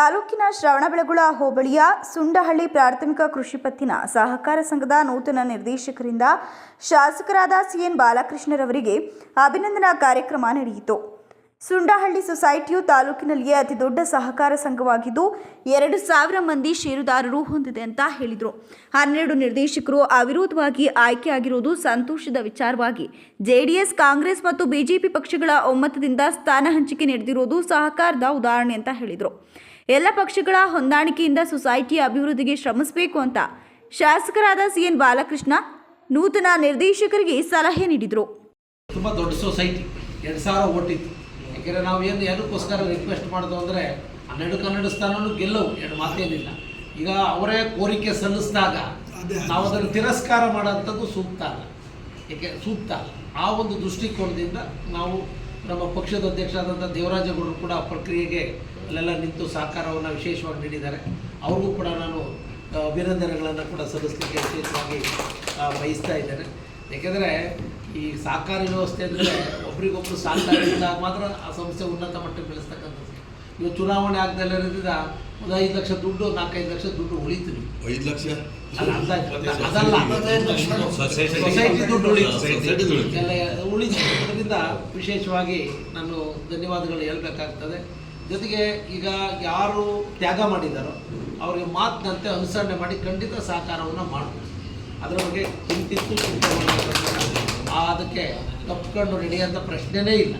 ತಾಲೂಕಿನ ಶ್ರವಣಬೆಳಗೊಳ ಹೋಬಳಿಯ ಸುಂಡಹಳ್ಳಿ ಪ್ರಾಥಮಿಕ ಕೃಷಿ ಪತ್ತಿನ ಸಹಕಾರ ಸಂಘದ ನೂತನ ನಿರ್ದೇಶಕರಿಂದ ಶಾಸಕರಾದ ಸಿಎನ್ ಬಾಲಕೃಷ್ಣರವರಿಗೆ ಅಭಿನಂದನಾ ಕಾರ್ಯಕ್ರಮ ನಡೆಯಿತು. ಸುಂಡಹಳ್ಳಿ ಸೊಸೈಟಿಯು ತಾಲೂಕಿನಲ್ಲಿಯೇ ಅತಿದೊಡ್ಡ ಸಹಕಾರ ಸಂಘವಾಗಿದ್ದು, ಎರಡು ಸಾವಿರ ಮಂದಿ ಷೇರುದಾರರು ಹೊಂದಿದೆ ಅಂತ ಹೇಳಿದರು. ಹನ್ನೆರಡು ನಿರ್ದೇಶಕರು ಅವಿರೋಧವಾಗಿ ಆಯ್ಕೆಯಾಗಿರುವುದು ಸಂತೋಷದ ವಿಚಾರವಾಗಿ. ಜೆಡಿಎಸ್, ಕಾಂಗ್ರೆಸ್ ಮತ್ತು ಬಿಜೆಪಿ ಪಕ್ಷಗಳ ಒಮ್ಮತದಿಂದ ಸ್ಥಾನ ಹಂಚಿಕೆ ನಡೆದಿರುವುದು ಸಹಕಾರದ ಉದಾಹರಣೆ ಅಂತ ಹೇಳಿದರು. ಎಲ್ಲ ಪಕ್ಷಗಳ ಹೊಂದಾಣಿಕೆಯಿಂದ ಸೊಸೈಟಿ ಅಭಿವೃದ್ಧಿಗೆ ಶ್ರಮಿಸಬೇಕು ಅಂತ ಶಾಸಕರಾದ ಸಿ ಎನ್ ಬಾಲಕೃಷ್ಣ ನೂತನ ನಿರ್ದೇಶಕರಿಗೆ ಸಲಹೆ ನೀಡಿದರು. ತುಂಬ ದೊಡ್ಡ ಸೊಸೈಟಿ ಎರಡು ಸಾವಿರ ಓಟಿತ್ತು. ಯಾಕೆಂದರೆ ನಾವು ಏನು ಯಾರಕ್ಕೋಸ್ಕರ ರಿಕ್ವೆಸ್ಟ್ ಮಾಡಿದ್ವು ಅಂದರೆ ಹನ್ನೆರಡು ಕನ್ನಡ ಸ್ಥಾನನೂ ಗೆಲ್ಲವು ಎರಡು ಮಾತೇನಿಲ್ಲ. ಈಗ ಅವರೇ ಕೋರಿಕೆ ಸಲ್ಲಿಸಿದಾಗ ನಾವು ಅದನ್ನು ತಿರಸ್ಕಾರ ಮಾಡೋಂಥದ್ದು ಸೂಕ್ತ ಅಲ್ಲ. ಯಾಕೆ ಸೂಕ್ತ ಅಲ್ಲ. ಆ ಒಂದು ದೃಷ್ಟಿಕೋನದಿಂದ ನಾವು ನಮ್ಮ ಪಕ್ಷದ ಅಧ್ಯಕ್ಷರಾದಂಥ ದೇವರಾಜಗೌಡರು ಕೂಡ ಆ ಪ್ರಕ್ರಿಯೆಗೆ ಅಲ್ಲೆಲ್ಲ ನಿಂತು ಸಹಕಾರವನ್ನು ವಿಶೇಷವಾಗಿ ನೀಡಿದ್ದಾರೆ. ಅವ್ರಿಗೂ ಕೂಡ ನಾನು ಅಭಿನಂದನೆಗಳನ್ನು ಕೂಡ ಸಲ್ಲಿಸಲಿಕ್ಕೆ ವಿಶೇಷವಾಗಿ ಬಯಸ್ತಾ ಇದ್ದೇನೆ. ಏಕೆಂದರೆ ಈ ಸಹಕಾರಿ ವ್ಯವಸ್ಥೆ ಅಂದರೆ ಒಬ್ರಿಗೊಬ್ರು ಇದ್ದಾಗ ಮಾತ್ರ ಆ ಸಂಸ್ಥೆ ಉನ್ನತ ಮಟ್ಟಕ್ಕೆ ಬೆಳೆಸ್ತಕ್ಕಂಥದ್ದು. ಇವಾಗ ಚುನಾವಣೆ ಆಗದಲ್ಲ ಇರೋದ್ರಿಂದ ಒಂದು ಐದು ಲಕ್ಷ ದುಡ್ಡು ನಾಲ್ಕೈದು ಲಕ್ಷ ದುಡ್ಡು ಉಳಿತೀವಿ ಐದು ಲಕ್ಷ. ಅದಲ್ಲ ಸೊಸೈಟಿ ದುಡ್ಡು ಉಳಿತು. ಎಲ್ಲ ವಿಶೇಷವಾಗಿ ನಾನು ಧನ್ಯವಾದಗಳು ಹೇಳ್ಬೇಕಾಗ್ತದೆ. ಜೊತೆಗೆ ಈಗ ಯಾರು ತ್ಯಾಗ ಮಾಡಿದ್ದಾರೋ ಅವರಿಗೆ ಮಾತಿನಂತೆ ಅನುಸರಣೆ ಮಾಡಿ ಖಂಡಿತ ಸಹಕಾರವನ್ನು ಮಾಡಬೇಕು ಅದರ ಬಗ್ಗೆ ಚಿಂತಿತ್ತು ಅದಕ್ಕೆ ತಪ್ಪಿಕೊಂಡು ನಡೆಯುವಂಥ ಪ್ರಶ್ನೆನೇ ಇಲ್ಲ.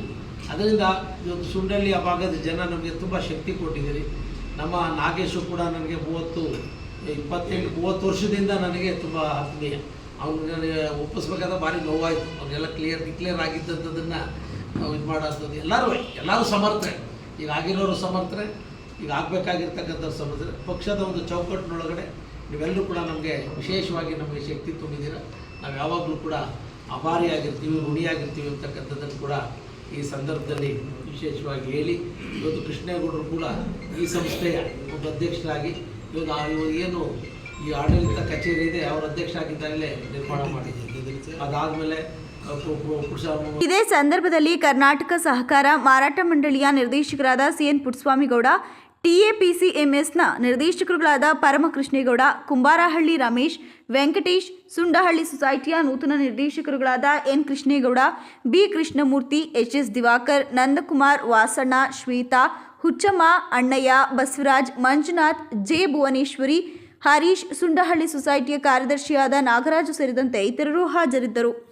ಅದರಿಂದ ಇವತ್ತು ಸುಂಡಳ್ಳಿ ಆ ಭಾಗದ ಜನ ನಮಗೆ ತುಂಬ ಶಕ್ತಿ ಕೊಟ್ಟಿದ್ದೀರಿ. ನಮ್ಮ ನಾಗೇಶು ಕೂಡ ನನಗೆ ಮೂವತ್ತು, ಇಪ್ಪತ್ತೆಂಟು, ಮೂವತ್ತು ವರ್ಷದಿಂದ ನನಗೆ ತುಂಬ ಆತ್ಮೀಯ. ಅವ್ನು ನನಗೆ ಒಪ್ಪಿಸ್ಬೇಕಾದ್ರೆ ಭಾರಿ ನೋವಾಯಿತು. ಅವನ್ನೆಲ್ಲ ಕ್ಲಿಯರ್ ಡಿಕ್ಲೇರ್ ಆಗಿದ್ದಂಥದ್ದನ್ನು ನಾವು ಇದು ಮಾಡೋಂಥದ್ದು ಎಲ್ಲರೂ ಎಲ್ಲರೂ ಸಮರ್ಥರೆ ಈಗ ಆಗಿರೋರು ಸಮರ್ಥರೆ ಈಗ ಆಗಬೇಕಾಗಿರ್ತಕ್ಕಂಥ ಸಮರ್ಥರೆ. ಪಕ್ಷದ ಒಂದು ಚೌಕಟ್ಟಿನೊಳಗಡೆ ನೀವೆಲ್ಲರೂ ಕೂಡ ನಮಗೆ ವಿಶೇಷವಾಗಿ ನಮಗೆ ಶಕ್ತಿ ತುಂಬಿದ್ದೀರ. ನಾವು ಯಾವಾಗಲೂ ಕೂಡ ಅಭಾರಿಯಾಗಿರ್ತೀವಿ ಋಣಿಯಾಗಿರ್ತೀವಿ ಅಂತಕ್ಕಂಥದ್ದನ್ನು ಕೂಡ ಈ ಸಂದರ್ಭದಲ್ಲಿ ವಿಶೇಷವಾಗಿ ಹೇಳಿ. ಇವತ್ತು ಕೃಷ್ಣೇಗೌಡರು ಕೂಡ ಈ ಸಂಸ್ಥೆಯ ಒಬ್ಬ ಅಧ್ಯಕ್ಷರಾಗಿ ಇವತ್ತು ಏನು ಈ ಆಡಳಿತ ಕಚೇರಿ ಇದೆ ಅವರ ಅಧ್ಯಕ್ಷ ಆಗಿದ್ದಾಗಲೇ ನಿರ್ಮಾಣ ಮಾಡಿದ್ದೀವಿ ಅದಾದಮೇಲೆ ಇದೇ ಸಂದರ್ಭದಲ್ಲಿ ಕರ್ನಾಟಕ ಸಹಕಾರ ಮಾರಾಟ ಮಂಡಳಿಯ ನಿರ್ದೇಶಕರಾದ ಸಿಎನ್ ಪುಟ್ಸ್ವಾಮಿಗೌಡ ಟಿಎಪಿಸಿಎಂಎಸ್ನ ನಿರ್ದೇಶಕರುಗಳಾದ ಪರಮಕೃಷ್ಣೇಗೌಡ, ಕುಂಬಾರಹಳ್ಳಿ ರಮೇಶ್, ವೆಂಕಟೇಶ್, ಸುಂಡಹಳ್ಳಿ ಸೊಸೈಟಿಯ ನೂತನ ನಿರ್ದೇಶಕರುಗಳಾದ N Krishnegowda, B Krishnamurthy, H S Diwakar, Nandakumar Vasanna, Shwetha, Huchamma, Annaiah, Basavaraj, Manjunath, J Bhuvaneshwari, Harish, Sundahalli ಸೊಸೈಟಿಯ ಕಾರ್ಯದರ್ಶಿಯಾದ ನಾಗರಾಜು ಸೇರಿದಂತೆ ಇತರರು ಹಾಜರಿದ್ದರು.